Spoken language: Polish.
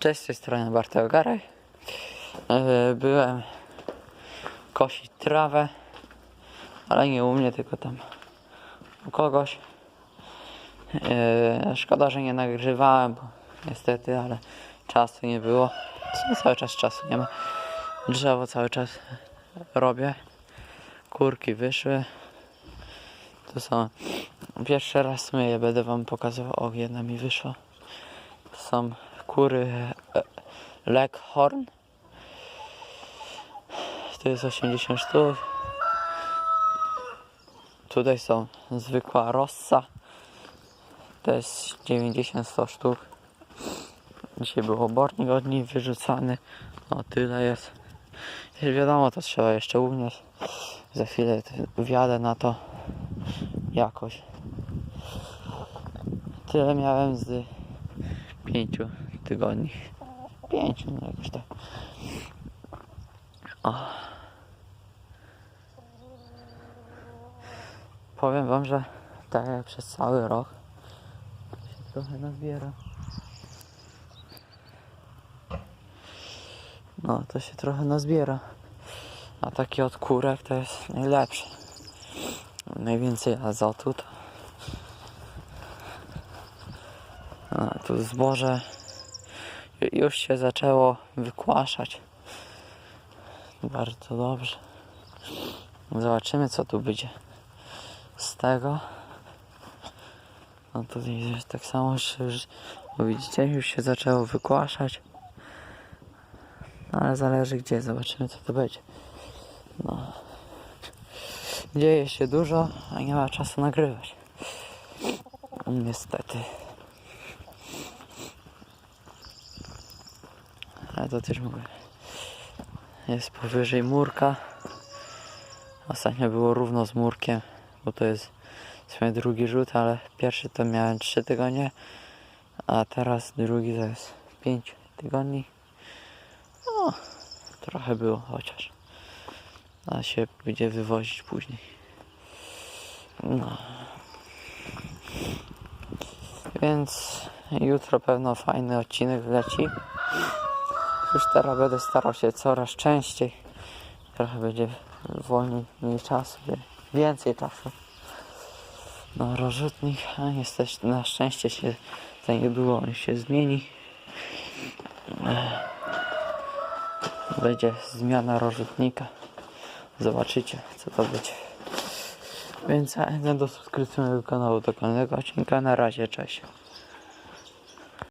Cześć, z tej strony Bartek Ogaraj. Yy, Byłem kosić trawę, ale nie u mnie, tylko tam u kogoś. Yy, Szkoda, że nie nagrywałem, bo niestety, ale czasu nie było. Cały czas czasu nie ma. Drzewo cały czas robię. Kurki wyszły. To są pierwszy raz w je będę wam pokazywał. O, jedna mi wyszła. Są kury e, Leghorn. To jest 80 sztuk. Tutaj są zwykła rossa. To jest 90-100 sztuk. Dzisiaj był obornik od nich wyrzucany. O tyle jest. Już wiadomo, to trzeba jeszcze unieść. Za chwilę wjadę na to jakoś. Tyle miałem z pięciu tygodni. Pięciu, no jakoś tak. O. Powiem wam, że tak przez cały rok się trochę nazbiera. No, to się trochę nazbiera. A taki odkurek to jest najlepszy. Najwięcej azotu to A tu zboże już się zaczęło wykłaszać. Bardzo dobrze. Zobaczymy co tu będzie z tego. No tutaj jest tak samo, już, bo widzicie, już się zaczęło wykłaszać. No, ale zależy gdzie, zobaczymy co to będzie. No. Dzieje się dużo, a nie ma czasu nagrywać. Niestety. Ale to też mówię. Jest powyżej murka. Ostatnio było równo z murkiem, bo to jest w sumie drugi rzut, ale pierwszy to miałem 3 tygodnie, a teraz drugi to jest 5 tygodni. No, trochę było chociaż. A się będzie wywozić później. No. Więc jutro pewno fajny odcinek leci. Już teraz będę starał się coraz częściej. Trochę będzie wolniej, mniej czasu, więcej czasu. No, rozrzutnik, niestety na szczęście się za niedługo on się zmieni. Będzie zmiana rozrzutnika. Zobaczycie, co to będzie. Więc zachęcam do subskrypcji mojego kanału do kolejnego odcinka. Na razie, cześć.